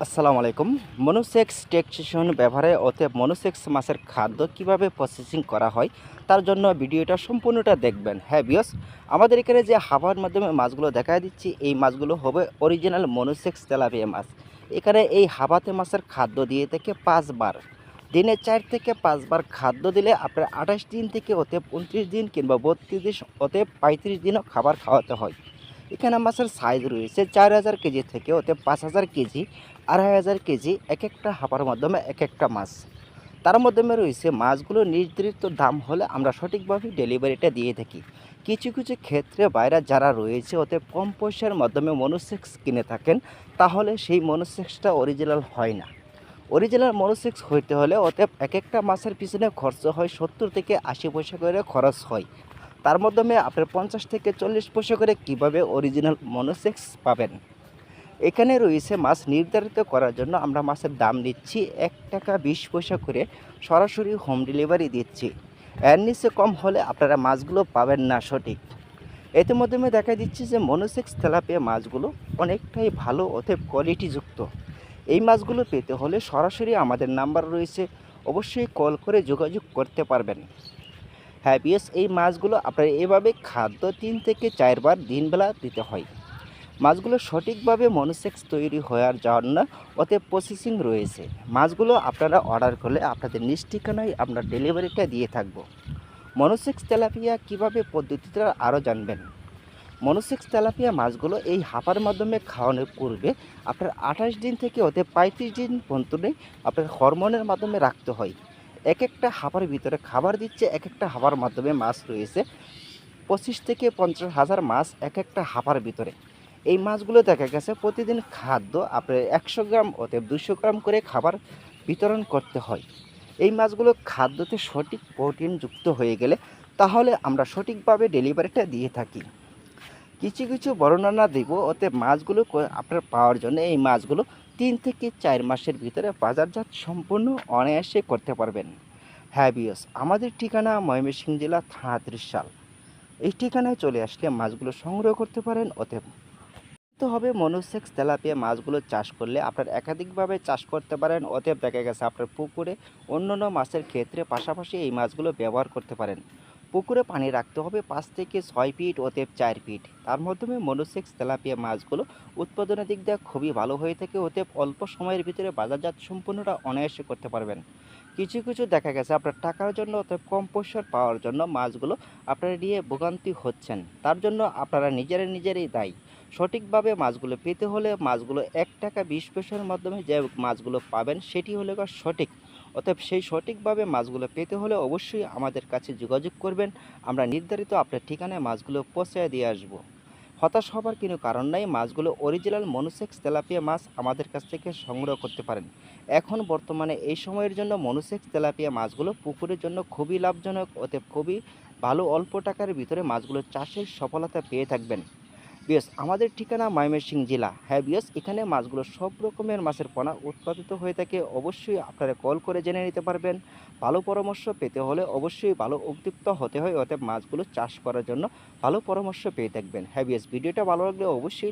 আসসালামু আলাইকুম। মনোসেক্স টেক্সেশন ব্যবহারে অতএব মনোসেক্স মাছের খাদ্য কীভাবে প্রসেসিং করা হয়, তার জন্য ভিডিওটা সম্পূর্ণটা দেখবেন। হ্যাঁ বিয়স আমাদের এখানে যে হাবার মাধ্যমে মাছগুলো দেখা দিচ্ছি, এই মাছগুলো হবে অরিজিনাল মনোসেক্স তেলাপিয়া মাছ। এখানে এই হাবাতে মাছের খাদ্য দিয়ে থেকে পাঁচবার, দিনে চার থেকে পাঁচবার খাদ্য দিলে আপনার আঠাশ দিন থেকে অতএব উনত্রিশ দিন কিংবা বত্রিশ দিন, অতএব পঁয়ত্রিশ দিনও খাবার খাওয়াতে হয়। এখানে মাছের সাইজ রয়েছে চার হাজার কেজি থেকে ওতে পাঁচ হাজার কেজি, আড়াই হাজার কেজি এক একটা হাঁপার মাধ্যমে এক একটা মাছ। তার মাধ্যমে রয়েছে মাছগুলো নির্ধারিত দাম হলে আমরা সঠিকভাবে ডেলিভারিটা দিয়ে থাকি। কিছু কিছু ক্ষেত্রে বাইরে যারা রয়েছে ওতে কম পয়সার মাধ্যমে মনোসেক্স কিনে থাকেন, তাহলে সেই মনোসেক্সটা অরিজিনাল হয় না। অরিজিনাল মনোসেক্স হইতে হলে ওতে এক একটা মাছের পিছনে খরচ হয় সত্তর থেকে আশি পয়সা করে খরচ হয়। তার মাধ্যমে আপনার পঞ্চাশ থেকে চল্লিশ পয়সা করে কীভাবে অরিজিনাল মনোসেক্স পাবেন? এখানে রয়েছে মাছ নির্ধারিত করার জন্য আমরা মাছের দাম নিচ্ছি এক টাকা বিশ পয়সা করে সরাসরি হোম ডেলিভারি দিচ্ছি। এর নিচে কম হলে আপনারা মাছগুলো পাবেন না সঠিক। এতে মাধ্যমে দেখা দিচ্ছে যে মনোসেক্স তেলাপিয়া মাছগুলো অনেকটাই ভালো অতএব কোয়ালিটিযুক্ত এই মাছগুলো পেতে হলে সরাসরি আমাদের নাম্বার রয়েছে। অবশ্যই কল করে যোগাযোগ করতে পারবেন। হ্যাঁ বিএস এই মাছগুলো আপনার এভাবে খাদ্য তিন থেকে চারবার দিনবেলা দিতে হয়। মাছগুলো সঠিকভাবে মনোসেক্স তৈরি হওয়ার জন্য ওতে প্রসেসিং রয়েছে। মাছগুলো আপনারা অর্ডার করলে আপনাদের নিজ ঠিকানায় আমরা ডেলিভারিটা দিয়ে থাকব। মনোসেক্স তেলাপিয়া কীভাবে পদ্ধতিটা আরও জানবেন? মনোসেক্স তেলাপিয়া মাছগুলো এই হাফার মাধ্যমে খাওয়ানোর পূর্বে আপনার আঠাশ দিন থেকে ওতে পঁয়ত্রিশ দিন পর্যন্ত আপনার হরমোনের মাধ্যমে রাখতে হয়। এক একটা হাঁপার ভিতরে খাবার দিচ্ছে এক একটা হাঁপার মাধ্যমে মাছ রয়েছে। পঁচিশ থেকে পঞ্চাশ হাজার মাছ এক একটা হাঁপার ভিতরে। এই মাছগুলো দেখা গেছে প্রতিদিন খাদ্য আপনার একশো গ্রাম অতএব দুশো গ্রাম করে খাবার বিতরণ করতে হয়। এই মাছগুলো খাদ্যতে সঠিক প্রোটিন যুক্ত হয়ে গেলে তাহলে আমরা সঠিকভাবে ডেলিভারিটা দিয়ে থাকি। কিছু কিছু বর্ণনা দেব ওতে মাছগুলো আপনার পাওয়ার জন্য এই মাছগুলো তিন থেকে চার মাসের ভিতরে বাজারজাত সম্পূর্ণ অনায়াসে করতে পারবেন। হ্যাঁ বিয়স, আমাদের ঠিকানা ময়মনসিংহ জেলা থানা ত্রিশাল। এই ঠিকানায় চলে আসলে মাছগুলো সংগ্রহ করতে পারেন, অতএব তো হবে মনোসেক্স তেলাপিয়া মাছগুলো চাষ করলে আপনার একাধিকভাবে চাষ করতে পারেন, অতএব দেখা গেছে আপনার পুকুরে অন্যান্য মাছের ক্ষেত্রে পাশাপাশি এই মাছগুলো ব্যবহার করতে পারেন। পুকুরে পানি রাখতে হবে পাঁচ থেকে ছয় ফিট অতএব চার ফিট। তার মাধ্যমে মনোসেক্স তেলাপিয়া মাছগুলো উৎপাদনের দিক দিয়ে খুবই ভালো হয়ে থাকে অতএব অল্প সময়ের ভিতরে বাজারজাত সম্পূর্ণটা অনায়াসে করতে পারবেন। কিছু কিছু দেখা গেছে আপনার টাকার জন্য অতএব কম পয়সার পাওয়ার জন্য মাছগুলো আপনারা নিয়ে ভোগান্তি হচ্ছেন। তার জন্য আপনারা নিজেরা নিজেরাই দায়ী। সঠিকভাবে মাছগুলো পেতে হলে মাছগুলো এক টাকা বিশ পয়সার মাধ্যমে যে মাছগুলো পাবেন সেটি হলে সঠিক অতএব সেই সঠিকভাবে মাছগুলো পেতে হলে অবশ্যই আমাদের কাছে যোগাযোগ করবেন। আমরা নির্ধারিত আপনার ঠিকানায় মাছগুলো পৌঁছায় দিয়ে আসব। হতাশ হবার কোনো কারণ নাই, মাছগুলো অরিজিনাল মনোসেক্স তেলাপিয়া মাছ আমাদের কাছ থেকে সংগ্রহ করতে পারেন। এখন বর্তমানে এই সময়ের জন্য মনোসেক্স তেলাপিয়া মাছগুলো পুকুরের জন্য খুবই লাভজনক, অতএব খুবই ভালো অল্প টাকার ভিতরে মাছগুলো চাষের সফলতা পেয়ে থাকবেন। বিয়স আমাদের ঠিকানা ময়মনসিং জেলা। হ্যাঁ বিএস এখানে মাছগুলো সব রকমের মাছের পোনা উৎপাদিত হয়ে থাকে। অবশ্যই আপনারা কল করে জেনে নিতে পারবেন। ভালো পরামর্শ পেতে হলে অবশ্যই ভালো উদ্দীপ্ত হতে হয়, অতএব মাছগুলো চাষ করার জন্য ভালো পরামর্শ পেয়ে থাকবেন। হ্যাঁ বিএস ভিডিওটা ভালো লাগলে অবশ্যই